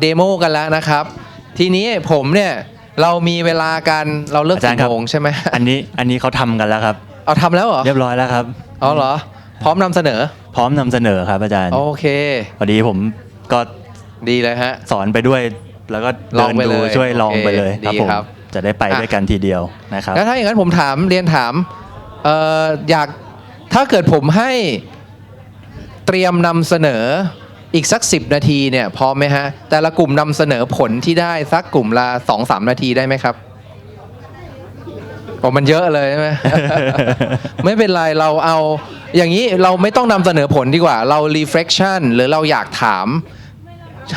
เดโมกันแล้วนะครับ ทีนี้ผมเนี่ยเรามีเวลากันเราเลิกอาจารย์กี่ครับโมงใช่ไหม อันนี้อันนี้เขาทำกันแล้วครับ เอาทำแล้วเหรอเรียบร้อยแล้วครับ อ๋อเหรอ พร้อมนำเสนอ พร้อมนำเสนอครับอาจารย์โอเค พอดีผมก็ดีเลยฮะ สอนไปด้วย แล้วก็ลเดิองนไปดูเลยช่วยลองโอเคไปเลยครับดีผมครับจะได้ไปอะ ด้วยกันทีเดียวนะครับ แล้วถ้าอย่างนั้นผมถามเรียนถามเอ่ออยากถ้าเกิดผมให้เตรียมนำเสนอ อีกสัก 10 นาทีเนี่ยพร้อมไหมฮะ แต่ละกลุ่มนำเสนอผลที่ได้สักกลุ่มละ2-3นาทีได้ไหมครับโอ้มันเยอะเลยใช่ไหม ไม่เป็นไรเราเอา อย่างนี้เราไม่ต้องนำเสนอผลดีกว่า เรา reflection หรือเราอยากถาม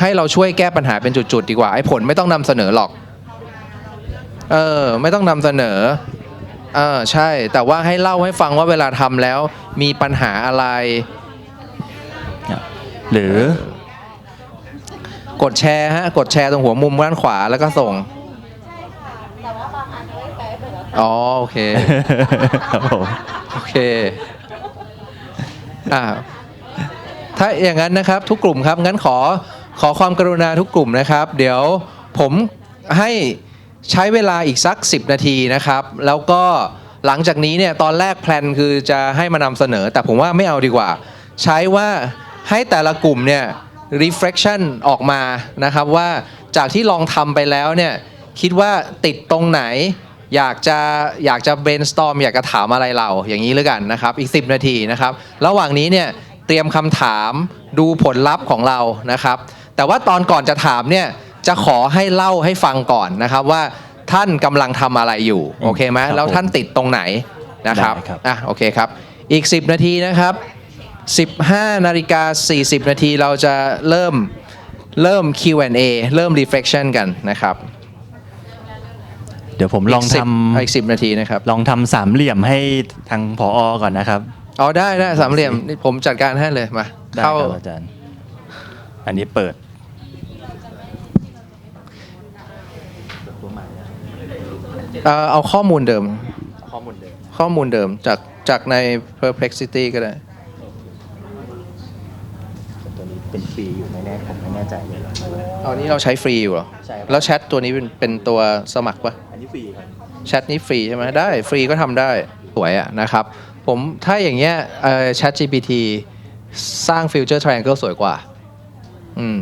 ให้เราช่วยแก้ปัญหาเป็นจุดๆดีกว่าไอ้ผลไม่ต้องนำเสนอหรอก เออ ไม่ต้องนำเสนอ เออใช่ แต่ว่าให้เล่าให้ฟังว่าเวลาทำแล้วมีปัญหาอะไร หรือกดแชร์ฮะ กดแชร์ตรงหัวมุมด้านขวาแล้วก็ส่ง แต่ว่าบางอันไม่แปลเหมือนกันอ๋อ โอเค ครับผม โอเค อ่า ถ้าอย่างนั้นนะครับ ทุกกลุ่มครับ งั้นขอขอความกรุณาทุกกลุ่มนะครับ เดี๋ยวผมให้ใช้เวลาอีกสัก 10 นาทีนะครับ แล้วก็หลังจากนี้เนี่ยตอนแรกแพลนคือจะให้มานำเสนอ แต่ผมว่าไม่เอาดีกว่า ใช้ว่า ให้แต่ละกลุ่มเนี่ย reflection ออกมานะครับว่าจากที่ลองทำไปแล้วเนี่ยคิดว่าติดตรงไหน อยากจะอยากจะ brainstorm อยากจะถามอะไรเราอย่างนี้แล้วกันนะครับอีก 10 นาทีนะครับระหว่างนี้เนี่ยเตรียมคำถามดูผลลัพธ์ของเรานะครับ แต่ว่าตอนก่อนจะถามเนี่ยจะขอให้เล่าให้ฟังก่อนนะครับว่าท่านกำลังทำอะไรอยู่โอเคไหมครับแล้วท่านติดตรงไหนนะครับได้ครับ อะโอเคครับอีก 10 นาทีนะครับ 15นาฬิกา40 นาทีเราจะเริ่มเริ่ม Q&A เริ่ม reflection กันนะครับเดี๋ยวผมลองกสิบทำอีก10นาทีนะครับ ลองทำสามเหลี่ยมให้ทางผอก่อนนะครับอ๋อได้ได้สามเหลี่ยมนี่ผมจัดการให้เลยมาได้เข้าครับอาจารย์ อันนี้เปิดเอ่อเอาข้อมูลเดิม ข้อมูลเดิม ข้อมูลเดิมจากจากใน perplexity ก็ได้ ตัวนี้ เป็นฟรีอยู่ไม่แน่ผมไม่แน่ใจเลยเอานี้เราใช้ฟรีอยู่เหรอ ใช่ครับแล้วแชทตัวนี้เป็นเป็นตัวสมัครปะอันนี้ฟรีครับ แชทนี้ฟรีใช่ไหมได้ฟรีก็ทำได้สวยอะนะครับ ผมถ้าอย่างเงี้ยเอ่อ Chat GPT สร้าง Future Triangle สวยกว่า อืม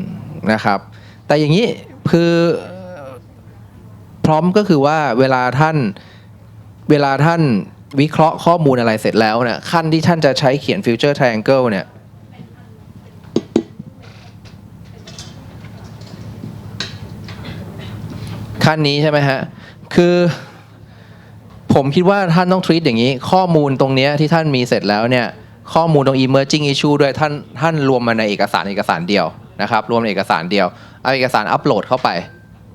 นะครับ แต่อย่างนี้คือพร้อมก็คือว่าเวลาท่านเวลาท่านวิเคราะห์ข้อมูลอะไรเสร็จแล้วเนี่ยขั้นที่ท่านจะใช้เขียน Future Triangle เนี่ย ขั้นนี้ใช่ไหมฮะ คือผมคิดว่าท่านต้อง treat อย่างนี้ ข้อมูลตรงนี้ที่ท่านมีเสร็จแล้วเนี่ย ข้อมูลตรง emerging issue ด้วยท่านท่านรวมมาในเอกสารเอกสารเดียวนะครับรวมในเอกสารเดียว เอาเอกสารอัปโหลดเข้าไป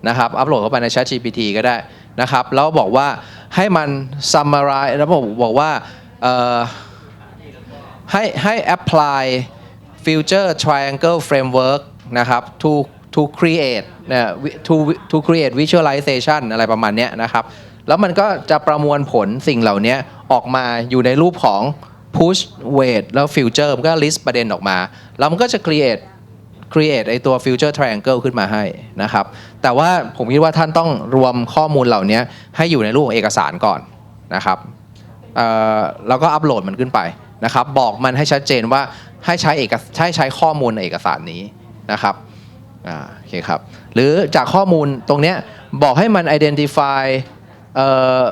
นะครับอัปโหลดเข้าไปใน Chat GPT ก็ได้นะครับ แล้วบอกว่าให้มัน summarize แล้วบอกบอกว่าเอ่อให้ให้ apply future triangle framework นะครับ to to create เนี่ย to to create visualization อะไรประมาณนี้นะครับ แล้วมันก็จะประมวลผลสิ่งเหล่านี้ออกมาอยู่ในรูปของ push weight แล้ว future มันก็ list ประเด็นออกมา แล้วมันก็จะ create create ไอตัว future triangle ขึ้นมาให้นะครับ แต่ว่าผมคิดว่าท่านต้องรวมข้อมูลเหล่านี้ให้อยู่ในรูปของเอกสารก่อนนะครับแล้วก็อัปโหลดมันขึ้นไปนะครับ บอกมันให้ชัดเจนว่าให้ใช้เอกให้ใช้ข้อมูลในเอกสารนี้นะครับ อ่าโอเคครับ หรือจากข้อมูลตรงเนี้ยบอกให้มัน identify เอ่อ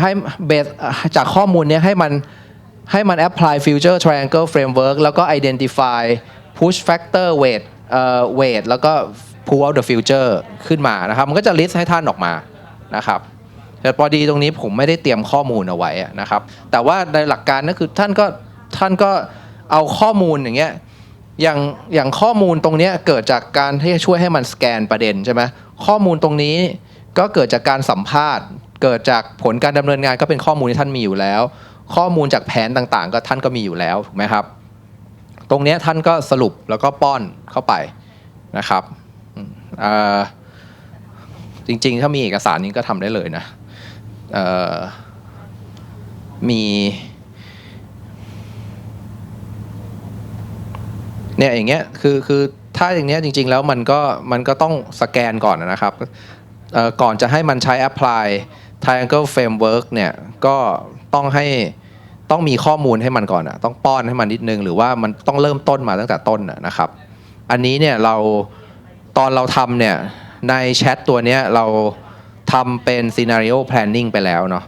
ให้เบสจากข้อมูลเนี้ยให้มันให้มัน apply future triangle framework แล้วก็ identify push factor weight เอ่อ weight แล้วก็ pull out the future ขึ้นมานะครับ มันก็จะ list ให้ท่านออกมานะครับแต่พอดีตรงนี้ผมไม่ได้เตรียมข้อมูลเอาไว้นะครับ แต่ว่าในหลักการก็คือท่านก็ท่านก็เอาข้อมูลอย่างเงี้ย อย่างอย่างข้อมูลตรงนี้เกิดจากการที่ช่วยให้มันสแกนประเด็นใช่ไหมข้อมูลตรงนี้ก็เกิดจากการสัมภาษณ์ เกิดจากผลการดำเนินงานก็เป็นข้อมูลที่ท่านมีอยู่แล้ว ข้อมูลจากแผนต่างๆ ก็ท่านก็มีอยู่แล้วถูกไหมครับ ตรงนี้ท่านก็สรุปแล้วก็ป้อนเข้าไปนะครับจริงๆ ถ้ามีเอกสารนี้ก็ทำได้เลยนะมี เนี่ยอย่างเงี้ยคือคือถ้าอย่างเนี้ยจริง ๆ แล้วมันก็มันก็ต้องสแกนก่อนนะครับก่อนจะให้มันใช้ apply triangle framework เนี่ยก็ต้องให้ต้องมีข้อมูลให้มันก่อนอะต้องป้อนให้มันนิดนึง หรือว่ามันต้องเริ่มต้นมาตั้งแต่ต้นนะครับ อันนี้เนี่ยเราตอนเราทำเนี่ยในแชทตัวเนี้ยเราทำเป็น scenario planning ไปแล้วเนาะ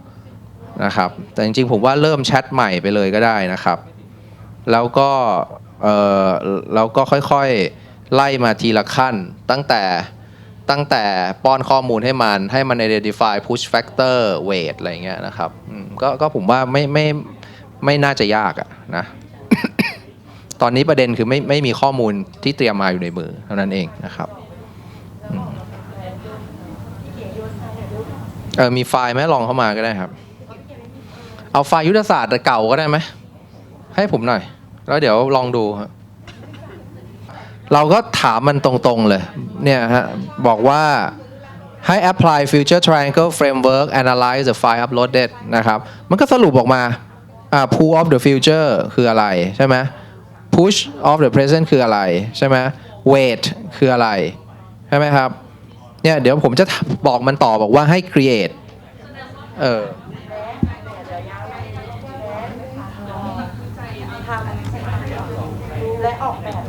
นะครับแต่จริงๆผมว่าเริ่มแชทใหม่ไปเลยก็ได้นะครับ แล้วก็ เอ่อเราก็ค่อยๆไล่มาทีละขั้น ตั้งแต่ตั้งแต่ป้อนข้อมูลให้มันให้มัน identify push factor weight อะไรเงี้ยนะครับก็ก็ผมว่าไม่ไม่ไม่น่าจะยากอะนะตอนนี้ประเด็นคือไม่ไม่มีข้อมูลที่เตรียมมาอยู่ในมือเท่านั้นเองนะครับเออมีไฟล์ไหมลองเข้ามาก็ได้ครับ เอาไฟล์ยุทธศาสตร์เก่าก็ได้ไหมให้ผมหน่อย แล้วเดี๋ยวลองดูฮะเราก็ถามมันตรงๆเลยเนี่ยฮะบอกว่าให้ apply future triangle framework analyze the file uploaded นะครับ มันก็สรุปออกมาอ่า pull of the future คืออะไรใช่ไหม push of the present คืออะไรใช่ไหม weight คืออะไร ใช่ไหมครับ เนี่ยเดี๋ยวผมจะบอกมันต่อบอกว่าให้ create เออ ทำ และออกแบบ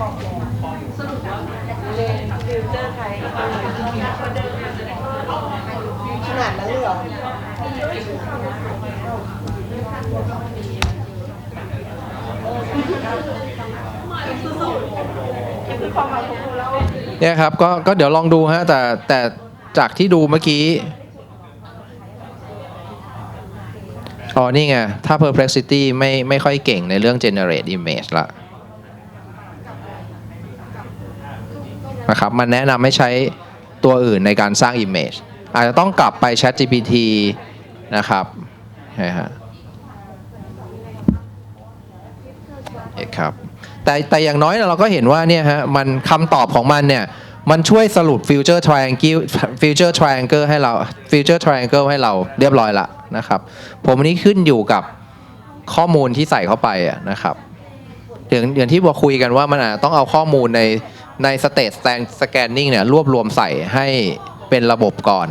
ออกแบบเรียนฟิวเจอร์ไทยขนาดนั้นเลยเหรอเนี่ยครับก็ก็เดี๋ยวลองดูฮะ แต่แต่จากที่ดูเมื่อกี้ อ๋อ นี่ไง ถ้า perplexity ไม่ไม่ค่อยเก่งในเรื่อง generate image ละ นะครับมันแนะนำให้ใช้ตัวอื่นในการสร้าง image อาจจะต้องกลับไป Chat GPT นะครับใช่ฮะโอเคครับแต่แต่อย่างน้อยเราก็เห็นว่าเนี่ยฮะมันคำตอบของมันเนี่ยมันช่วยสรุป future triangle future triangle ให้เรา future triangle ให้เราเรียบร้อยละนะครับ ผมนี้ขึ้นอยู่กับข้อมูลที่ใส่เข้าไปอะนะครับอย่างอย่างที่บอกคุยกันว่ามันอาจต้องเอาข้อมูลใน ใน state scanning เนี่ยรวบรวมใส่ให้เป็นระบบก่อน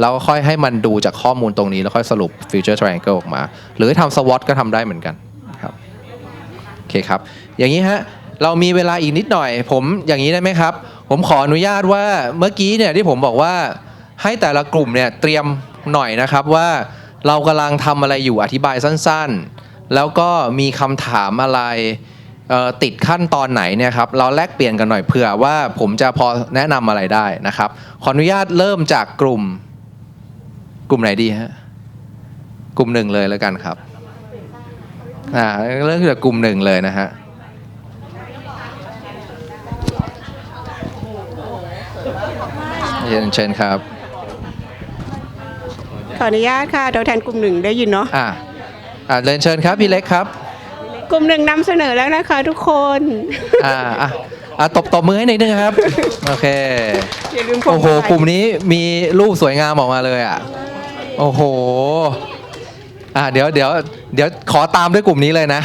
แล้วค่อยให้มันดูจากข้อมูลตรงนี้ แล้วค่อยสรุป future triangle ออกมา หรือทำ SWOT ก็ทำได้เหมือนกันครับโอเคครับ อย่างนี้ฮะเรามีเวลาอีกนิดหน่อย ผมอย่างนี้ได้ไหมครับ ผมขออนุญาตว่าเมื่อกี้เนี่ยที่ผมบอกว่าให้แต่ละกลุ่มเนี่ยเตรียมหน่อยนะครับว่าเรากำลังทำอะไรอยู่อธิบายสั้นๆ แล้วก็มีคำถามอะไร ติดขั้นตอนไหนเนี่ยครับเราแลกเปลี่ยนกันหน่อยเผื่อว่าผมจะพอแนะนำอะไรได้นะครับ ขออนุญาตเริ่มจากกลุ่ม กลุ่มไหนดีฮะกลุ่มหนึ่งเลยแล้วกันครับอ่าเริ่มจากกลุ่มหนึ่งเลยนะฮะเชิญเชิญครับขออนุญาตค่ะตัวแทนกลุ่มหนึ่งได้ยินเนาะอ่าอ่าเรียนเชิญครับพี่เล็กครับ กลุ่มหนึ่งนำเสนอแล้วนะคะทุกคน อ่าอะอะตบตบมือให้หน่อยนึงครับ โอเค อย่าลืมพวงโอ้โหมาลัยกลุ่มนี้มีรูปสวยงามออกมาเลยอะ โอ้โห อ่าเดี๋ยวเดี๋ยวเดี๋ยวขอตามด้วยกลุ่มนี้เลยนะ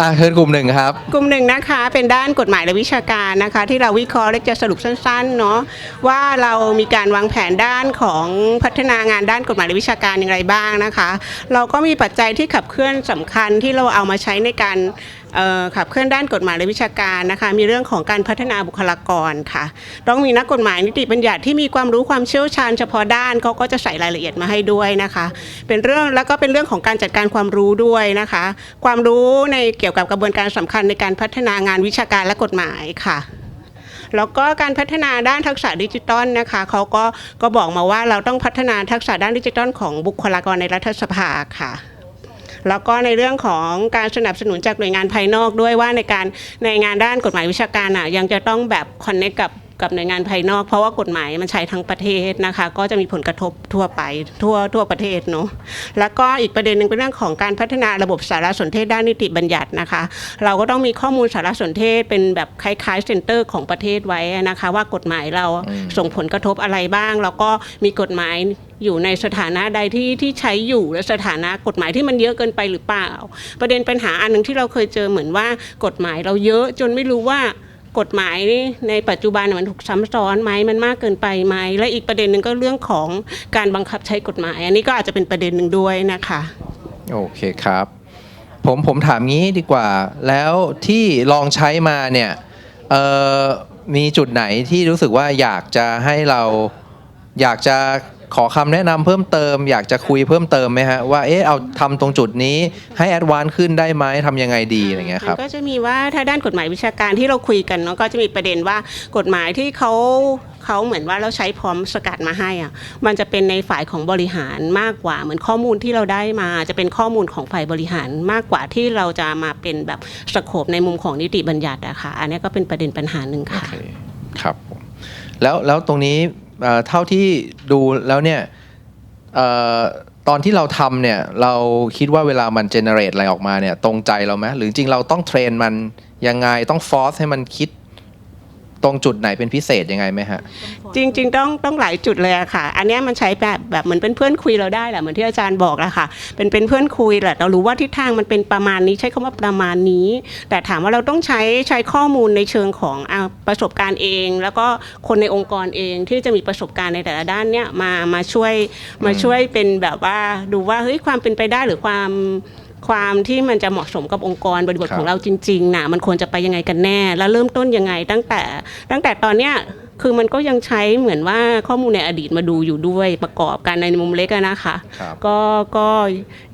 อ่าเชิญกลุ่มหนึ่งครับ กลุ่มหนึ่งนะคะเป็นด้านกฎหมายและวิชาการนะคะ ที่เราวิเคราะห์และจะสรุปสั้นๆเนาะว่าเรามีการวางแผนด้านของพัฒนางานด้านกฎหมายและวิชาการอย่างไรบ้างนะคะ เราก็มีปัจจัยที่ขับเคลื่อนสำคัญที่เราเอามาใช้ในการ ขับเคลื่อนด้านกฎหมายและวิชาการนะคะมีเรื่องของการพัฒนาบุคลากรค่ะ ต้องมีนักกฎหมายนิติบัญญัติที่มีความรู้ความเชี่ยวชาญเฉพาะด้านเขาก็จะใส่รายละเอียดมาให้ด้วยนะคะ เป็นเรื่องแล้วก็เป็นเรื่องของการจัดการความรู้ด้วยนะคะ ความรู้ในเกี่ยวกับกระบวนการสำคัญในการพัฒนางานวิชาการและกฎหมายค่ะแล้วก็การพัฒนาด้านทักษะดิจิตอลนะคะเขาก็ก็บอกมาว่าเราต้องพัฒนาทักษะด้านดิจิตอลของบุคลากรในรัฐสภาค่ะ แล้วก็ในเรื่องของการสนับสนุนจากหน่วยงานภายนอกด้วยว่าในการในงานด้านกฎหมายวิชาการอะยังจะต้องแบบคอนเนคกับ กับหน่วยงานภายนอก เพราะว่ากฎหมายมันใช้ทั้งประเทศนะคะ ก็จะมีผลกระทบทั่วไปทั่วทั่วประเทศเนาะแล้วก็อีกประเด็นหนึ่งเป็นเรื่องของการพัฒนาระบบสารสนเทศด้านนิติบัญญัตินะคะ เราก็ต้องมีข้อมูลสารสนเทศเป็นแบบคล้ายๆเซ็นเตอร์ของประเทศไว้นะคะ ว่ากฎหมายเราส่งผลกระทบอะไรบ้าง แล้วก็มีกฎหมายอยู่ในสถานะใดที่ที่ใช้อยู่และสถานะกฎหมายที่มันเยอะเกินไปหรือเปล่า ประเด็นปัญหาอันหนึ่งที่เราเคยเจอเหมือนว่ากฎหมายเราเยอะจนไม่รู้ว่า กฎหมายในปัจจุบันมันถูกซ้ำซ้อนไหมมันมากเกินไปไหมและอีกประเด็นหนึ่งก็เรื่องของการบังคับใช้กฎหมาย อันนี้ก็อาจจะเป็นประเด็นหนึ่งด้วยนะคะโอเคครับ ผมผมถามงี้ดีกว่า แล้วที่ลองใช้มาเนี่ยมีจุดไหนที่รู้สึกว่าอยากจะให้เราอยากจะ ขอคำแนะนำเพิ่มเติมอยากจะคุยเพิ่มเติมไหมฮะว่าเอ๊ะเอาทำตรงจุดนี้ให้แอดวานซ์ขึ้นได้ไหมทำยังไงดีอะไรเงี้ยครับมันก็จะมีว่าถ้าด้านกฎหมายวิชาการที่เราคุยกันเนาะก็จะมีประเด็นว่ากฎหมายที่เขาเขาเหมือนว่าเราใช้พร้อมสกัดมาให้อะมันจะเป็นในฝ่ายของบริหารมากกว่าเหมือนข้อมูลที่เราได้มาจะเป็นข้อมูลของฝ่ายบริหารมากกว่าที่เราจะมาเป็นแบบสโคปในมุมของนิติบัญญัติอะค่ะอันนี้ก็เป็นประเด็นปัญหาหนึ่งค่ะโอเคครับผมแล้วแล้วตรงนี้ เอ่อเท่าที่ดูแล้วเนี่ยอตอนที่เราทำเนี่ยเราคิดว่าเวลามันเจเนเรตอะไรออกมาเนี่ยตรงใจเราไหมหรือจริงเราต้องเทรนมันยังไงต้องฟอร์สให้มันคิด ตรงจุดไหนเป็นพิเศษยังไงไหมฮะ จริง ๆ ต้องต้องหลายจุดเลยอะค่ะ อันเนี้ยมันใช้แบบแบบเหมือนเป็นเพื่อนคุยเราได้แหละเหมือนที่อาจารย์บอกอะค่ะ เป็นเป็นเพื่อนคุยแหละเรารู้ว่าทิศทางมันเป็นประมาณนี้ใช้คำว่าประมาณนี้ แต่ถามว่าเราต้องใช้ใช้ข้อมูลในเชิงของอประสบการณ์เอง แล้วก็คนในองค์กรเองที่จะมีประสบการณ์ในแต่ละด้านเนี้ยมามาช่วยมาช่วยเป็นแบบว่าดูว่าเฮ้ยความเป็นไปได้หรือความ ความที่มันจะเหมาะสมกับองค์กรบริบทครับ ของเราจริงๆนะมันควรจะไปยังไงกันแน่ แล้วเริ่มต้นยังไงตั้งแต่ ตั้งแต่ตอนเนี้ยคือมันก็ยังใช้เหมือนว่าข้อมูลในอดีตมาดูอยู่ด้วยประกอบกันในมุมเล็กอะนะคะ ครับ ก็ก็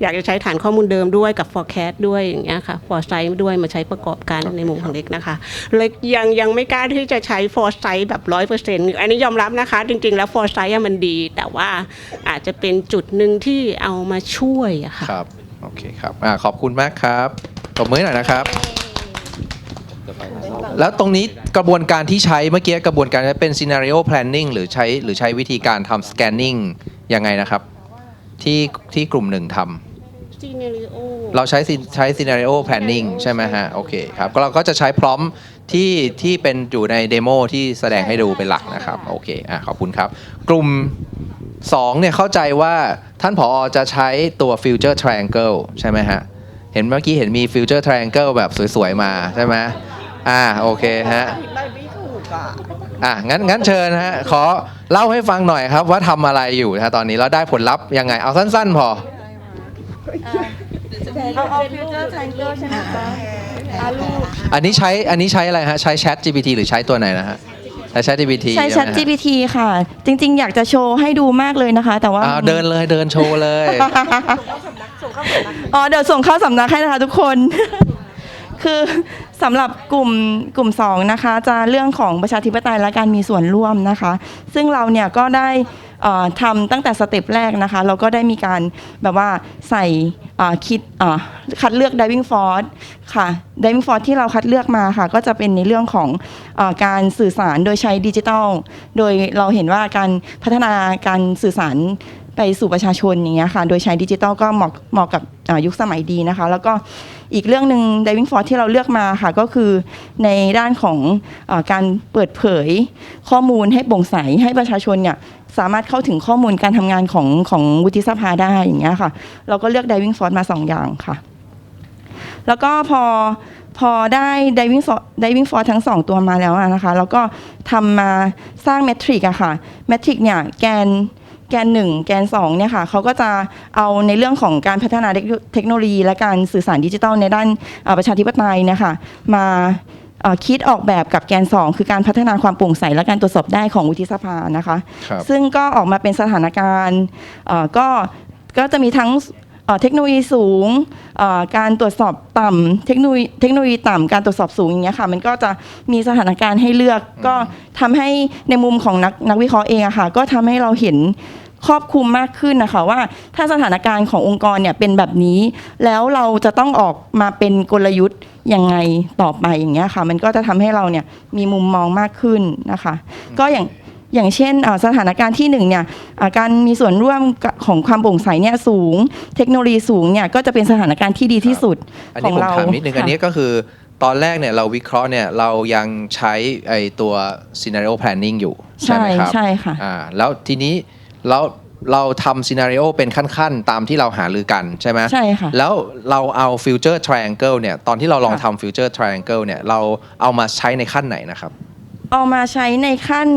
อยากจะใช้ฐานข้อมูลเดิมด้วยกับ forecast ด้วยอย่างเงี้ยค่ะ foresight ด้วยมาใช้ประกอบกันในมุมของเล็กนะคะเล็กยังยังไม่กล้าที่จะใช้ foresight แบบร้อยเปอร์เซ็นต์อันนี้ยอมรับนะคะ จริง ๆ แล้ว foresight อะมันดี แต่ว่าอาจจะเป็นจุดหนึ่งที่เอามาช่วยอะค่ะ ครับ โอเคครับอ่าขอบคุณมากครับตบมือหน่อยนะครับ แล้วตรงนี้กระบวนการที่ใช้เมื่อกี้กระบวนการเป็น scenario planning หรือใช้หรือใช้วิธีการทำ scanning ยังไงนะครับ ที่ที่กลุ่มหนึ่งทำ scenario เราใช้ sce- ใช้ scenario planning ใช่ไหมฮะ โอเคครับก็เราก็จะใช้พร้อมที่ที่เป็นอยู่ในเดโมที่แสดงให้ดูเป็นหลักนะครับ โอเค อะ ขอบคุณครับ กลุ่ม 2เนี่ยเข้าใจว่าท่านผอจะใช้ตัว future triangle ใช่ไหมฮะ เห็นเมื่อกี้เห็นมี future triangle แบบสวยๆ มาใช่ไหมอ่าโอเคฮะอะงั้นงั้นเชิญฮะ ขอเล่าให้ฟังหน่อยครับว่าทำอะไรอยู่นะตอนนี้แล้วได้ผลลัพธ์ยังไง เอาสั้นๆ พอเอาเอาฟิวเจอร์ไทเกอร์ใช่ไหมคะอาลูกอันนี้ใช้อันนี้ใช้อะไรฮะ ใช้ Chat GPT หรือใช้ตัวไหนนะฮะ ใช้ Chat GPT ใช้ Chat ไหมฮะ GPT ค่ะ จริง ๆ อยากจะโชว์ให้ดูมากเลยนะคะ แต่ว่าอ้าวเดินเลยเดินโชว์เลย อ๋อ เดี๋ยวส่งเข้าสำนักให้นะคะทุกคน คือสำหรับกลุ่มกลุ่ม2นะคะ จะเรื่องของประชาธิปไตยและการมีส่วนร่วมนะคะ ซึ่งเราเนี่ยก็ได้เอ่อ ทำตั้งแต่สเต็ปแรกนะคะเราก็ได้มีการแบบว่าใส่คิดคัดเลือก diving force ค่ะ diving force ที่เราคัดเลือกมาค่ะ ก็จะเป็นในเรื่องของอการสื่อสารโดยใช้ดิจิทัล โดยเราเห็นว่าการพัฒนาการสื่อสารไปสู่ประชาชนอย่างเงี้ยค่ะ โดยใช้ดิจิทัลก็เหมาะเหมาะกับยุคสมัยดีนะคะ แล้วก็ อีกเรื่องหนึ่ง Diving Force ที่เราเลือกมาค่ะ ก็คือในด้านของอการเปิดเผยข้อมูลให้โปร่งใสให้ประชาชนเนี่ยสามารถเข้าถึงข้อมูลการทำงานของของวุฒิสภาได้อย่างเงี้ยค่ะ เราก็เลือก Diving Force มาสองอย่างค่ะ แล้วก็พอพอได้ diving for diving for ทั้งสองตัวมาแล้วนะคะ แล้วก็ทำมาสร้างเมทริกอะค่ะเมทริกเนี่ยแกน แกนหนึ่งแกนสองเนี่ยค่ะเขาก็จะเอาในเรื่องของการพัฒนาเทคโนโลยี และการสื่อสารดิจิทัลในด้านเอ่อประชาธิปไตยเนี่ยค่ะมาเอ่อคิดออกแบบกับแกน 2 คือการพัฒนาความโปร่งใสและการตรวจสอบได้ของวุฒิสภานะคะครับซึ่งก็ออกมาเป็นสถานการณ์เอ่อก็ก็จะมีทั้ง เทคโนโลยีสูง การตรวจสอบต่ำเทคโนโลยีเทคโนโลยีต่ำการตรวจสอบสูงอย่างเงี้ยค่ะ มันก็จะมีสถานการณ์ให้เลือก ก็ทำให้ในมุมของนักนักวิเคราะห์เองอะค่ะ ก็ทำให้เราเห็นครอบคลุมมากขึ้นนะคะว่าถ้าสถานการณ์ขององค์กรเนี่ยเป็นแบบนี้ แล้วเราจะต้องออกมาเป็นกลยุทธ์ยังไงต่อไปอย่างเงี้ยค่ะ มันก็จะทำให้เราเนี่ยมีมุมมองมากขึ้นนะคะ ก็อย่าง อย่างเช่นอ่าสถานการณ์ที่หนึ่งเนี่ยอ่าการมีส่วนร่วมของความโปร่งใสเนี่ยสูง เทคโนโลยีสูงเนี่ยก็จะเป็นสถานการณ์ที่ดีที่สุดอันขอนี้งผมเราถามนิดนึงค่ะอันนี้ก็คือตอนแรกเนี่ยเราวิเคราะห์เนี่ยเรายังใช้ไอตัว scenario planning อยู่ ใช่ไหมครับใช่ค่ะอ่าแล้วทีนี้แล้วเราทำซีนารีโอเป็นขั้นๆ ตามที่เราหาลือกันใช่ไหมใช่ค่ะ แล้วเราเอาฟิวเจอร์ทริแองเกิลเนี่ยตอนที่เราลองค่ะทำฟิวเจอร์ทริแองเกิลเนี่ยเราเอามาใช้ในขั้นไหนนะครับ เอามาใช้ในขั้น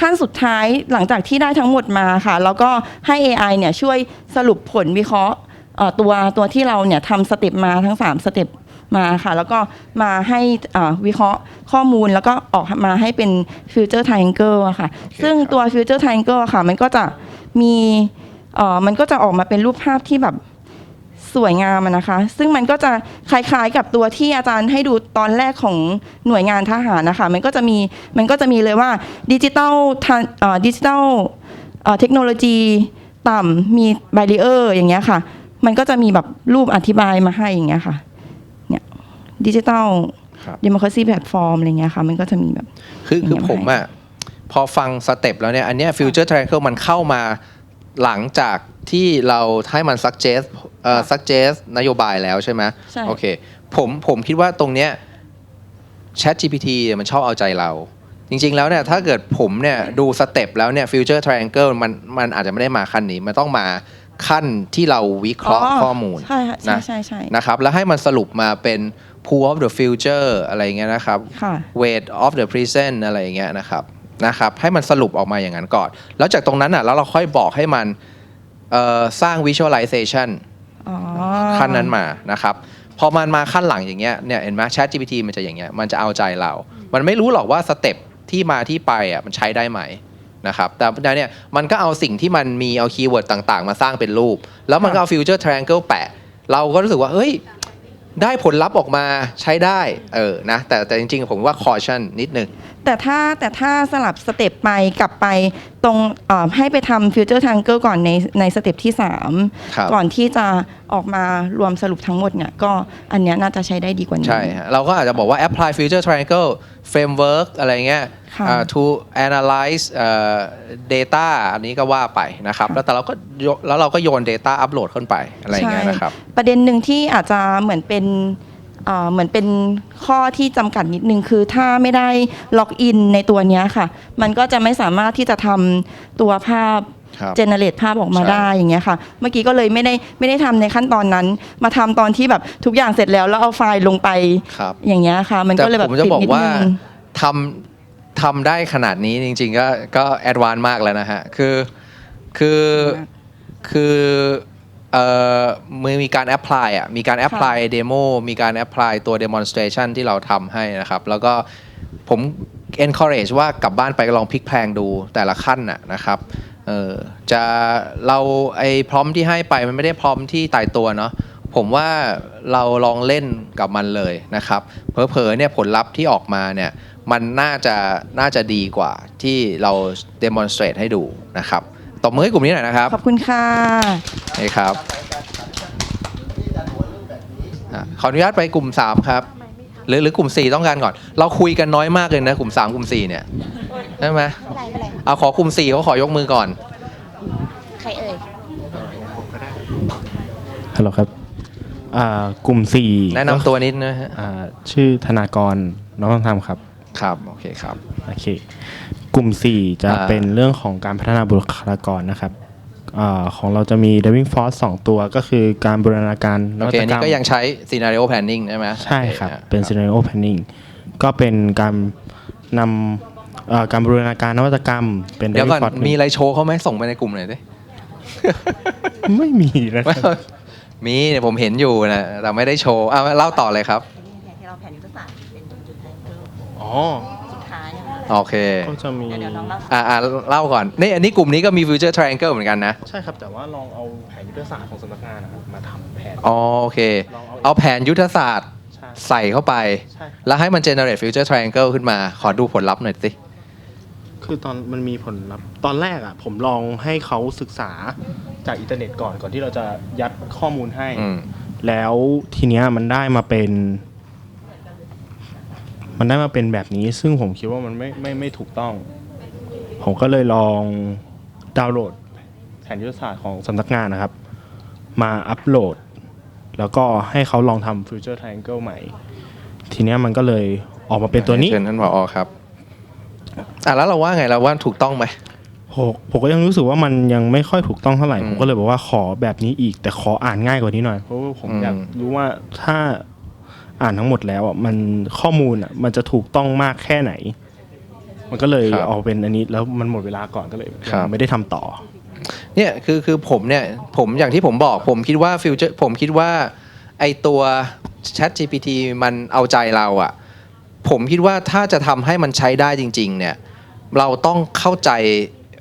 ขั้นสุดท้ายหลังจากที่ได้ทั้งหมดมาค่ะ แล้วก็ให้ AI เนี่ยช่วยสรุปผลวิเคราะห์เอ่อตัวตัวที่เราเนี่ยทำสเต็ปมาทั้ง 3 สเต็ปมาค่ะ แล้วก็มาให้อ่าวิเคราะห์ข้อมูลแล้วก็ออกมาให้เป็น Future Triangle อะค่ะ ซึ่งตัว Future Triangle อะค่ะ มันก็จะมีเอ่อมันก็จะออกมาเป็นรูปภาพที่แบบ สวยงามอะนะคะ ซึ่งมันก็จะคล้ายๆกับตัวที่อาจารย์ให้ดูตอนแรกของหน่วยงานทหารนะคะ มันก็จะมีมันก็จะมีเลยว่าดิจิตอลดิจิตอลเทคโนโลยีต่ำมีบ a ร i เออร์อย่างเงี้ยค่ะ มันก็จะมีแบบรูปอธิบายมาให้อย่างเงี้ยค่ะเนี่ยดิจิตอลครับดิม c r a ซีแพลตฟอร์มอะไรเงี้ยค่ะ มันก็จะมีแบบ คือคือยังไงผมอะพอฟังสเต็ปแล้วเนี่ย อันเนี้ยฟิวเจอร์ทริแองเกิลมันเข้ามาหลังจาก ที่เราให้มัน suggest เอ่อ suggest นโยบายแล้วใช่ไหมใช่ โอเคผมผมคิดว่าตรงเนี้ย Chat GPT เนี่ยมันชอบเอาใจเรา จริง ๆ แล้วเนี่ยถ้าเกิดผมเนี่ยดูสเต็ปแล้วเนี่ย Future Triangle มันมันอาจจะไม่ได้มาขั้นนี้ มันต้องมาขั้นที่เราวิเคราะห์ข้อมูล ใช่ค่ะใช่นะ ใช่ใช่นะครับ แล้วให้มันสรุปมาเป็น pool of the future อะไรอย่างเงี้ยนะครับ ค่ะ weight of the present อะไรอย่างเงี้ยนะครับนะครับ ให้มันสรุปออกมาอย่างนั้นก่อน แล้วจากตรงนั้นอะแล้วเราค่อยบอกให้มัน เอ่อสร้าง visualization อ๋อขั้นนั้นมานะครับพอมันมาขั้นหลังอย่างเงี้ยเนี่ยเห็นไหม Chat GPT มันจะอย่างเงี้ยมันจะเอาใจเรา มันไม่รู้หรอกว่าสเต็ปที่มาที่ไปอะมันใช้ได้ไหมนะครับแต่เนี่ยมันก็เอาสิ่งที่มันมีเอาคีย์เวิร์ดต่างๆ มาสร้างเป็นรูป แล้วมันก็เอา future triangle แปะ เราก็รู้สึกว่า เฮ้ย ได้ผลลัพธ์ออกมาใช้ได้ เออนะแต่แต่จริงๆ ผมว่า caution นิดนึง แต่ถ้าแต่ถ้าสลับสเต็ปไปกลับไปตรงเอ่อให้ไปทำฟิวเจอร์ทังเกิลก่อนในในสเต็ปที่ ครับ 3 ก่อนที่จะออกมารวมสรุปทั้งหมดเนี่ยก็อันเนี้ยน่าจะใช้ได้ดีกว่านี้ ใช่ฮะเราก็อาจจะบอกว่า apply future triangle framework อะไรเงี้ยค่ะอ่า to analyze เอ่อ data อันนี้ก็ว่าไปนะครับ แล้วแต่เราก็โยแล้วเราก็โยน data อัปโหลดขึ้นไปอะไรอย่างเงี้ยนะครับ ใช่ประเด็นหนึ่งที่อาจจะเหมือนเป็น เอ่อเหมือนเป็นข้อที่จำกัดนิดนึงคือถ้าไม่ได้ล็อกอินในตัวเนี้ยค่ะ มันก็จะไม่สามารถที่จะทำตัวภาพครับเจเนเรตภาพออกมาใช่ได้อย่างเงี้ยค่ะ เมื่อกี้ก็เลยไม่ได้ไม่ได้ทำในขั้นตอนนั้น มาทำตอนที่แบบทุกอย่างเสร็จแล้วแล้วเอาไฟล์ลงไปครับอย่างเงี้ยค่ะ มันแต่ก็เลยแบบผมจะบอกติดนิดว่านึงทำทำได้ขนาดนี้จริง ๆ ก็ก็แอดวานซ์มากแล้วนะฮะคือคือคือ เอ่อมือมีการแอพพลายอะมีการแอพพลายเดโมมีการแอพพลายตัว demonstration ที่เราทำให้นะครับ แล้วก็ผม encourage ว่ากลับบ้านไปลองพลิกแพลงดูแต่ละขั้นน่ะนะครับเออจะเราไอ้พร้อมที่ให้ไปมันไม่ได้พร้อมที่ตายตัวเนาะผมว่าเราลองเล่นกับมันเลยนะครับเผลอๆเนี่ยผลลัพธ์ที่ออกมาเนี่ยมันน่าจะน่าจะดีกว่าที่เรา demonstrate ให้ดูนะครับ ตบมือให้กลุ่มนี้หน่อยนะครับขอบคุณค่ะนี่ครับอะขออนุญาตไปกลุ่ม 3 ครับ หรือหรือกลุ่ม 4 ต้องการก่อน เราคุยกันน้อยมากเลยนะกลุ่ม 3 กลุ่ม 4 เนี่ยใช่ไหมเอาขอกลุ่ม 4เขาขอยกมือก่อน ใครเอ่ย ฮัลโหลครับอ่ากลุ่มสี่แนะนำตัวนิดนะฮะอ่าชื่อธนากรน้องทองธรรมครับ ครับ โอเคครับ โอเค กลุ่มสี่จะอ่า เป็นเรื่องของการพัฒนาบุคลากรนะครับอาของเราจะมี Diving Force สองตัวก็คือการบูรณาการนโอวัเคตอันกรนี้รม ก็ยังใช้ scenario planning ใช่ไหมใช่ครับ โอเป็น Scenario Planning ก็เป็นการนำเอ่อการบูรณาการนวัตกรรม เป็น เดี๋ยวก่อน Diving Force มีอะไรโชว์เขาไหมส่งไปในกลุ่มหน่อยดิไม่มีนะครับ มีเนี่ยผมเห็นอยู่นะแต่ไม่ได้โชว์อะเล่าต่อเลยครับที่เราแผนยุทธศาสตร์เป็นจุดไทเกอร์อ๋อ โอเค ก็จะมีเดี๋ยวน้องเล่า อ่าอ่าเล่าก่อน นี่อันนี้กลุ่มนี้ก็มี future triangle เหมือนกันนะ ใช่ครับ แต่ว่าลองเอาแผนยุทธศาสตร์ของสำนักงานนะครับมาทำแผน อ๋อโอเค ลองเอา เอาแผนยุทธศาสตร์ใช่ใส่เข้าไป ใช่ครับแล้วให้มัน generate future triangle ขึ้นมา ขอดูผลลัพธ์หน่อยสิ คือตอนมันมีผลลัพธ์ตอนแรกอะ ผมลองให้เขาศึกษาจากอินเทอร์เน็ตก่อนก่อนที่เราจะยัดข้อมูลให้ อืม แล้วทีเนี้ยมันได้มาเป็น มันได้มาเป็นแบบนี้ ซึ่งผมคิดว่ามันไม่ไม่ไม่ถูกต้อง ผมก็เลยลองดาวน์โหลดแผนยุทธศาสตร์ของสำนักงานนะครับ มาอัปโหลด แล้วก็ให้เขาลองทำ Future Triangle ใหม่ ทีเนี้ยมันก็เลยออกมาเป็นตัวนี้ เชิญท่านผอครับ อะแล้วเราว่าไงเราว่าถูกต้องไหม ผมผมก็ยังรู้สึกว่ามันยังไม่ค่อยถูกต้องเท่าไหร่ อืมผมก็เลยบอกว่าขอแบบนี้อีก แต่ขออ่านง่ายกว่านี้หน่อย เพราะว่าผมอืม อยากรู้ว่าถ้า อ่านทั้งหมดแล้วอะมันข้อมูลอะมันจะถูกต้องมากแค่ไหน มันก็เลยเอาเป็นอันนี้แล้วมันหมดเวลาก่อนก็เลยยังไม่ได้ทำต่อ เนี่ยคือคือผมเนี่ยผมอย่างที่ผมบอกผมคิดว่าฟิวเจอร์ผมคิดว่าไอตัว Chat GPT มันเอาใจเราอะผมคิดว่าถ้าจะทำให้มันใช้ได้จริง ๆ เนี่ย เราต้องเข้าใจ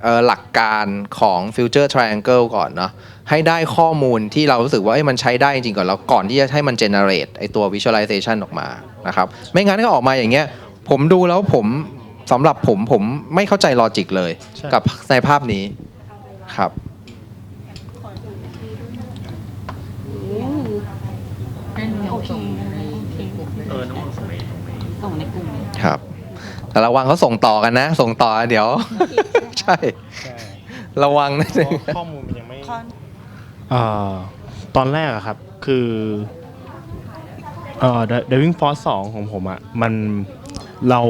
เอ่อหลักการของ Future Triangle ก่อนเนาะ ให้ได้ข้อมูลที่เรารู้สึกว่าเอ้ยมันใช้ได้จริงๆก่อนแล้วก่อนที่จะให้มัน generate ไอตัว visualization ออกมานะครับไม่งั้นก็ออกมาอย่างเงี้ยผมดูแล้วผมสำหรับผมผมไม่เข้าใจลอจิกเลย ใช่ กับในภาพนี้ครับครับ แต่ระวังเขาส่งต่อกันนะ ส่งต่อเดี๋ยว ใช่ระวังนะข้อมูลมันยังไม่ เอ่อตอนแรกอะครับคือเอ่อ Diving Force 2ของผมอะมันเรา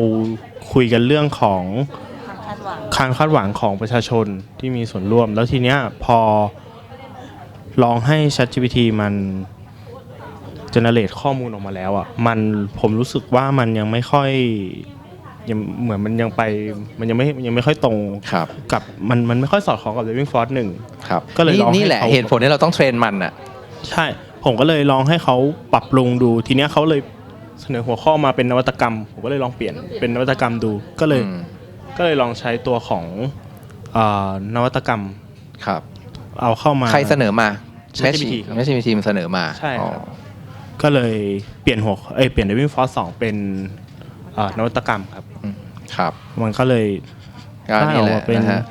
คุยกันเรื่องของการคาดหวังของประชาชนที่มีส่วนร่วม แล้วทีเนี้ยพอลองให้ ChatGPT มัน generate ข้อมูลออกมาแล้วอะมันผมรู้สึกว่ามันยังไม่ค่อย ยังเหมือนมันยังไปมันยังไม่ยังไม่ค่อยตรงครับ กับมันมันไม่ค่อยสอดคล้องกับ Living Force หนึ่งครับก็เลยนี่ลองให้นี่แหละเขาเหตุผลที่เราต้องเทรนมันอะใช่ ผมก็เลยลองให้เขาปรับปรุงดู ทีเนี้ยเขาเลยเสนอหัวข้อมาเป็นนวัตกรรม ผมก็เลยลองเปลี่ยนเป็นนวัตกรรมดูก็เลยอืมก็เลยลองใช้ตัวของเอ่อนวัตกรรมครับ เอาเข้ามาใครเสนอมา ChatGPT ครับไม่ใช่มีทีมเสนอมาใช่ครับอ๋อก็เลยเปลี่ยนหัวเอ้ยเปลี่ยน Diving Force 2เป็นเอ่อนวัตกรรมครับอืม ครับมันก็เลยก็นี่แหได้ออกละมาเป็นนะฮะ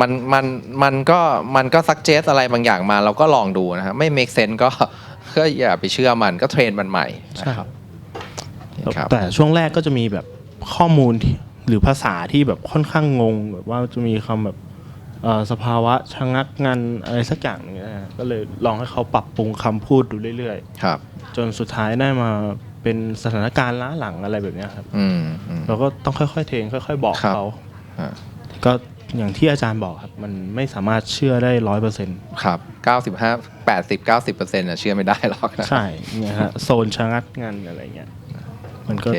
มันมันมันก็มันก็ซักเจสอะไรบางอย่างมาเราก็ลองดูนะฮะไม่ make sense ก็ก็อย่าไปเชื่อมันก็เทรนมันใหม่ใช่นะครับครับแต่ช่วงแรกก็จะมีแบบข้อมูลที่หรือภาษาที่แบบค่อนข้างงงแบบว่าจะมีคำแบบเอ่อสภาวะชะงักงันอะไรสักอย่างหนึงนะฮะก็เลยลองให้เขาปรับปรุงคำพูดดูเรื่อยครับๆจนสุดท้ายได้มา เป็นสถานการณ์ล้าหลังอะไรแบบเนี้ยครับ อืมอืม เราก็ต้องค่อยๆเทรนค่อย ๆ บอกครับ เขา อ่าก็อย่างที่อาจารย์บอกครับ มันไม่สามารถเชื่อได้ร้อยเปอร์เซ็นต์ครับ95 80 90เปอร์เซ็นต์เชื่อไม่ได้หรอกนะ ใช่เนี่ยฮะโซนชะงักงันอะไรเงี้ยมันโอก็เค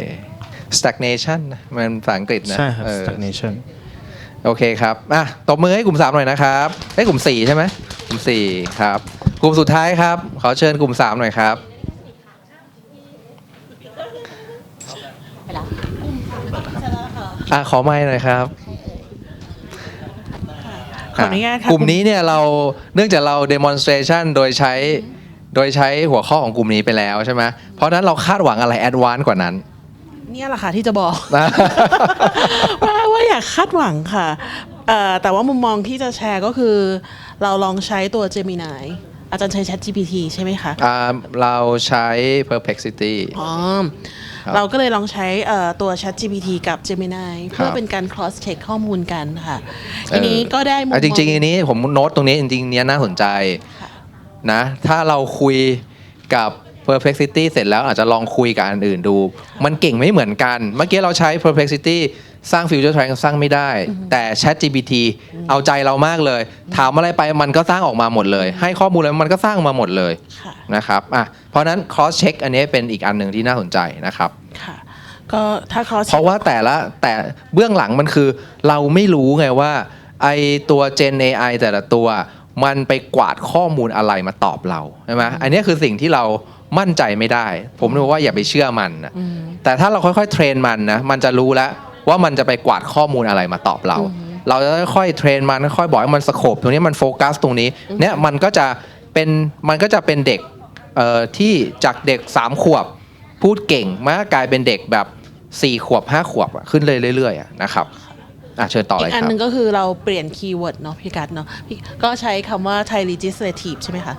stagnation นะมันภาษาอังกฤษนะใช่ครับ เออ stagnation โอเคครับอะตบมือให้กลุ่ม 3 หน่อยนะครับเอ้ยกลุ่ม 4 ใช่ไหมกลุ่ม 4 ครับ กลุ่มสุดท้ายครับ ขอเชิญกลุ่ม 3 หน่อยครับ อะขอไม้หน่อยครับขออนุญาตค่ะ กลุ่มนี้เนี่ยเราเนื่องจากเรา demonstration โดยใช้โดยใช้หัวข้อของกลุ่มนี้ไปแล้วใช่ไหมเพราะฉะนั้นเราคาดหวังอะไร advance กว่านั้น เนี่ยแหละค่ะที่จะบอก นะ ว่าว่าอยากคาดหวังค่ะเอ่อแต่ว่ามุมมองที่จะแชร์ก็คือ เราลองใช้ตัว Gemini อาจารย์ใช้ Chat GPT ใช่ไหมคะ อ่าเราใช้ perplexity อ๋อครับ เราก็เลยลองใช้เอ่อตัว Chat GPT กับ Gemini เพื่อครับเป็นการ cross check ข้อมูลกันค่ะทีนี้ก็ได้มุมมอะองจริงๆอันนี้ผมโน้ตตรงนี้จริงๆเนี้ยน่าสนใจค่ะนะถ้าเราคุยกับ perplexity เสร็จแล้วอาจจะลองคุยกับอันอื่นดู มันเก่งไม่เหมือนกัน เมื่อกี้เราใช้ perplexity สร้าง future triangle สร้างไม่ได้ แต่ chat GPT เอาใจเรามากเลย ถามอะไรไปมันก็สร้างออกมาหมดเลย ให้ข้อมูลอะไรมันก็สร้างมาหมดเลยค่ะ นะครับอะเพราะฉะนั้น cross check อันนี้เป็นอีกอันหนึ่งที่น่าสนใจนะครับ ค่ะ ก็ถ้า cross เพราะว่าแต่ละแต่เบื้องหลังมันคือเราไม่รู้ไงว่าไอตัว Gen AI แต่ละตัว มันไปกวาดข้อมูลอะไรมาตอบเราใช่ไหมอันนี้คือสิ่งที่เรามั่นใจไม่ได้ ผมรู้ว่าอย่าไปเชื่อมันนะอืมแต่ถ้าเราค่อยๆเทรนมันนะมันจะรู้แล้ว ว่ามันจะไปกวาดข้อมูลอะไรมาตอบเรา เราจะค่อยๆเทรนมันค่อยๆบอกให้มันสโคปตรงนี้มันโฟกัสตรงนี้เนี่ยมันก็จะเป็นมันก็จะเป็นเด็กเอ่อที่จากเด็ก 3 ขวบพูดเก่งมากลายเป็นเด็กแบบ 4 ขวบ 5 ขวบอะขึ้นเลยเรื่อยๆอะนะครับอะเชิญต่อเลอียกอันครับหนึ่งก็คือเราเปลี่ยนคีย์เวิร์ดเนาะพี่กัดเนาะพี่ก็ใช้คำว่า Thai legislative ใช่ไหมคะ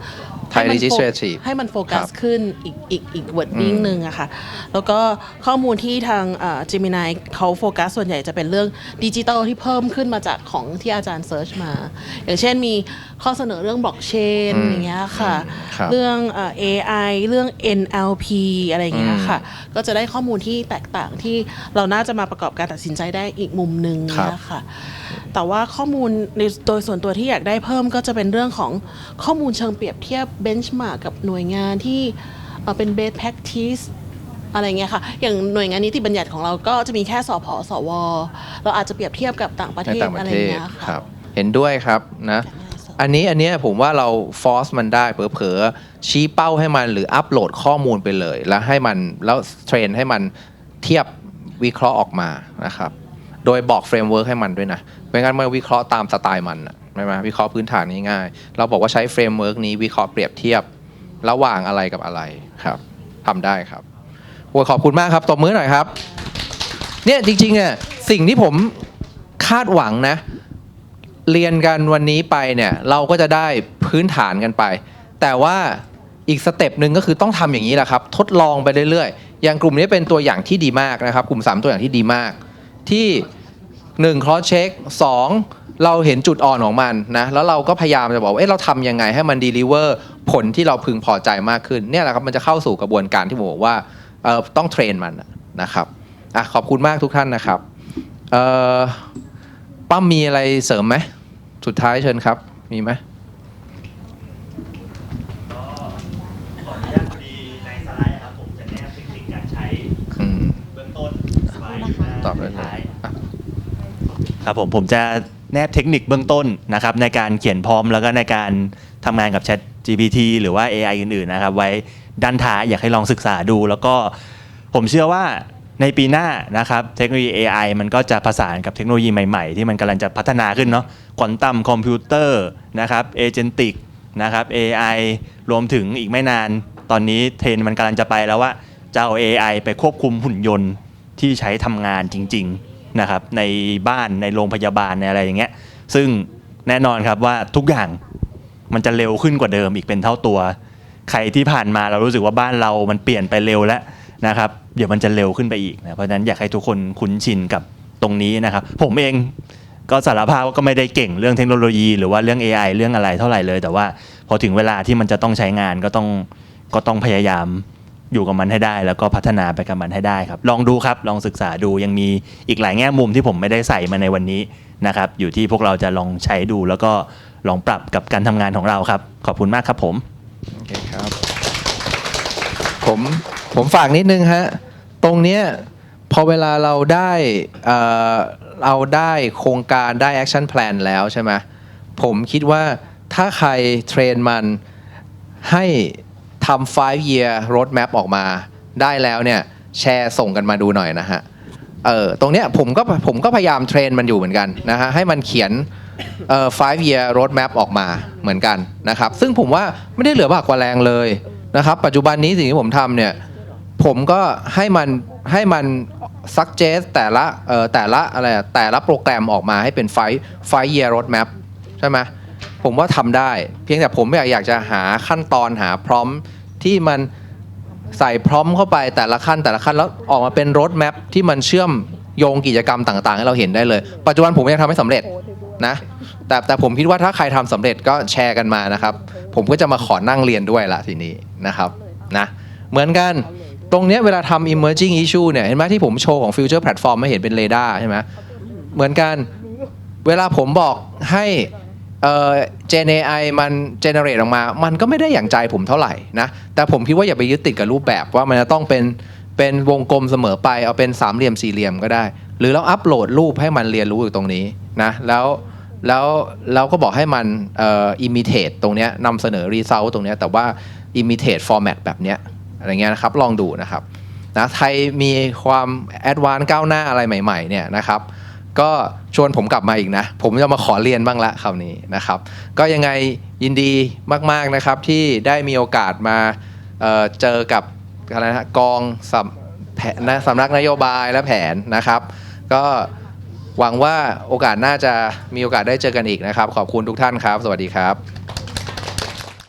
ไทยให้มันโฟ Legislative ให้มันโฟกัครัสบขึ้นอีกอีกอีกวอร์ดดิ้งหนึ่งอะค่ะ แล้วก็ข้อมูลที่ทางจิมินายเขาโฟกัสส่วนใหญ่จะเป็นเรื่องดิจิทัลที่เพิ่มขึ้นมาจากของที่อาจารย์เซิร์ชมา อย่างเช่นมีข้อเสนอเรื่องบล็อกเชนอืมอย่างเงี้ยค่ะครับเรื่องเอ่อ AI เรื่อง NLP อะไรอย่างเงี้ยค่ะ ก็จะได้ข้อมูลที่แตกต่างที่เราน่าจะมาประกอบการตัดสินใจได้อีกมุมหนึ่งครับนะคะแต่ว่าข้อมูลในโดยส่วนตัวที่อยากได้เพิ่มก็จะเป็นเรื่องของข้อมูลเชิงเปรียบเทียบเบนช์มากับหน่วยงานที่เอ่อเป็น best practice อะไรเงี้ยค่ะ อย่างหน่วยงานนิติบัญญัติของเราก็จะมีแค่สพสว เราอาจจะเปรียบเทียบกับต่างประเทในศต่างปอะไรระเทศเงี้ยคค่ะรับเห็นด้วยครับนะอันนี้อันเนี้ยผมว่าเราฟอร์สมันได้เผลอๆชี้เป้าให้มันหรืออัปโหลดข้อมูลไปเลย แล้วให้มันแล้วเทรนให้มันเทียบวิเคราะห์ออกมานะครับ โดยบอกเฟรมเวิร์กให้มันด้วยนะไม่งั้นมันวิเคราะห์ตามสไตล์มันอะ ใช่ไหมวิเคราะห์พื้นฐานง่ายๆเราบอกว่าใช้เฟรมเวิร์กนี้วิเคราะห์เปรียบเทียบระหว่างอะไรกับอะไรครับทำได้ครับโอ้ขอบคุณมากครับตบมือหน่อยครับ เนี่ยจริงๆอะสิ่งที่ผมคาดหวังนะ เรียนกันวันนี้ไปเนี่ยเราก็จะได้พื้นฐานกันไป แต่ว่าอีกสเต็ปหนึ่งก็คือต้องทำอย่างนี้แหละครับทดลองไปเรื่อยๆ อย่างกลุ่มนี้เป็นตัวอย่างที่ดีมากนะครับ กลุ่ม 3 ตัวอย่างที่ดีมาก ที่1 cross check 2 เราเห็นจุดอ่อนของมันนะแล้วเราก็พยายามจะบอกว่าเอ๊ะเราทำยังไงให้มัน deliver ผลที่เราพึงพอใจมากขึ้นเนี่ยแหละครับมันจะเข้าสู่กระบวนการที่ผมบอกว่าเอ่อต้องเทรนมันนะครับอะขอบคุณมากทุกท่านนะครับเอ่อป้ามีอะไรเสริมไหมสุดท้ายเชิญครับ มีไหมขออนุญาตพอดีในสไลด์ครับผมจะแนบเทคนิคการใช้อืมเบื้องต้นสไลด์อยู่หน้าตอบเลยครับท้ายครับผมผมจะ แนบเทคนิคเบื้องต้นนะครับในการเขียนพร้อมแล้วก็ในการทำงานกับ Chat GPT หรือว่า AI อื่นๆนะครับไว้ด้านท้ายอยากให้ลองศึกษาดู แล้วก็ผมเชื่อว่าในปีหน้านะครับเทคโนโลยี AI มันก็จะผสานกับเทคโนโลยีใหม่ๆ ที่มันกำลังจะพัฒนาขึ้นเนาะควอนตัมคอมพิวเตอร์นะครับเอเจนติกนะครับ AI รวมถึงอีกไม่นาน ตอนนี้เทรนด์มันกำลังจะไปแล้วว่าจะเอา AI ไปควบคุมหุ่นยนต์ที่ใช้ทำงานจริง ๆ นะครับในบ้านในโรงพยาบาลในอะไรอย่างเงี้ยซึ่งแน่นอนครับว่าทุกอย่างมันจะเร็วขึ้นกว่าเดิมอีกเป็นเท่าตัว ใครที่ผ่านมาเรารู้สึกว่าบ้านเรามันเปลี่ยนไปเร็วแล้วนะครับเดี๋ยวมันจะเร็วขึ้นไปอีกนะเพราะฉะนั้นอยากให้ทุกคนคุ้นชินกับตรงนี้นะครับ ผมเองก็สารภาพว่าก็ไม่ได้เก่งเรื่องเทคโนโลยี หรือว่าเรื่อง AI เรื่องอะไรเท่าไหร่เลย แต่ว่าพอถึงเวลาที่มันจะต้องใช้งานก็ต้องก็ต้องพยายาม อยู่กับมันให้ได้ แล้วก็พัฒนาไปกับมันให้ได้ครับ ลองดูครับลองศึกษาดูยังมีอีกหลายแง่มุมที่ผมไม่ได้ใส่มาในวันนี้นะครับ อยู่ที่พวกเราจะลองใช้ดู แล้วก็ลองปรับกับการทำงานของเราครับ ขอบคุณมากครับผมโอเคครับ ผมผมฝากนิดนึงฮะตรงเนี้ยพอเวลาเราได้เอ่อเราได้โครงการได้ action plan แล้วใช่ไหมผมคิดว่าถ้าใครเทรนมันให้ ทำ five year roadmap ออกมาได้แล้วเนี่ยแชร์ส่งกันมาดูหน่อยนะฮะ เออตรงเนี้ยผมก็ผมก็พยายามเทรนมันอยู่เหมือนกันนะฮะให้มันเขียนเอ่อ five year roadmap ออกมาเหมือนกันนะครับ ซึ่งผมว่าไม่ได้เหลือบากกว่าแรงเลยนะครับ ปัจจุบันนี้สิ่งที่ผมทำเนี่ยผมก็ให้มันให้มัน suggest แต่ละเอ่อแต่ละอะไรอะแต่ละโปรแกรมออกมาให้เป็น five five year roadmap ใช่ไหมผมว่าทำได้ เพียงแต่ผมอยากอยากจะหาขั้นตอนหาพร้อม ที่มันใส่พร้อมเข้าไปแต่ละขั้นแต่ละขั้นแล้วออกมาเป็นรถแมพที่มันเชื่อมโยงกิจกรรมต่างๆ ให้เราเห็นได้เลย ปัจจุบันผมยังทำไม่สำเร็จนะ แต่แต่ผมคิดว่าถ้าใครทำสำเร็จก็แชร์กันมานะครับ ผมก็จะมาขอนั่งเรียนด้วยละทีนี้นะครับนะเหมือนกันตรงเนี้ยเวลาทำ emerging issue เนี่ยเห็นไหมที่ผมโชว์ของ future platform ไม่เห็นเป็นเรดาร์ใช่ไหมเหมือนกันเวลาผมบอกให้ เอ่อ Gen AI มัน generate ออกมา มันก็ไม่ได้อย่างใจผมเท่าไหร่นะ แต่ผมคิดว่าอย่าไปยึดติดกับรูปแบบว่ามันจะต้องเป็นเป็นวงกลมเสมอไป เอาเป็นสามเหลี่ยมสี่เหลี่ยมก็ได้ หรือเราอัปโหลดรูปให้มันเรียนรู้อยู่ตรงนี้นะแล้วแล้วเราก็บอกให้มันเอ่อ imitate ตรงเนี้ยนำเสนอ result ตรงเนี้ยแต่ว่า imitate format แบบเนี้ยอะไรเงี้ยนะครับลองดูนะครับนะไทยมีความแอดวานซ์ก้าวหน้าอะไรใหม่ๆเนี่ยนะครับ ก็ชวนผมกลับมาอีกนะ ผมจะมาขอเรียนบ้างละคราวนี้นะครับ ก็ยังไงยินดีมาก ๆนะครับที่ได้มีโอกาสมาเเจอกับอะไรนะกองสำแผนสำนักนโยบายและแผนนะครับ ก็หวังว่าโอกาสน่าจะมีโอกาสได้เจอกันอีกนะครับ ขอบคุณทุกท่านครับ สวัสดีครับ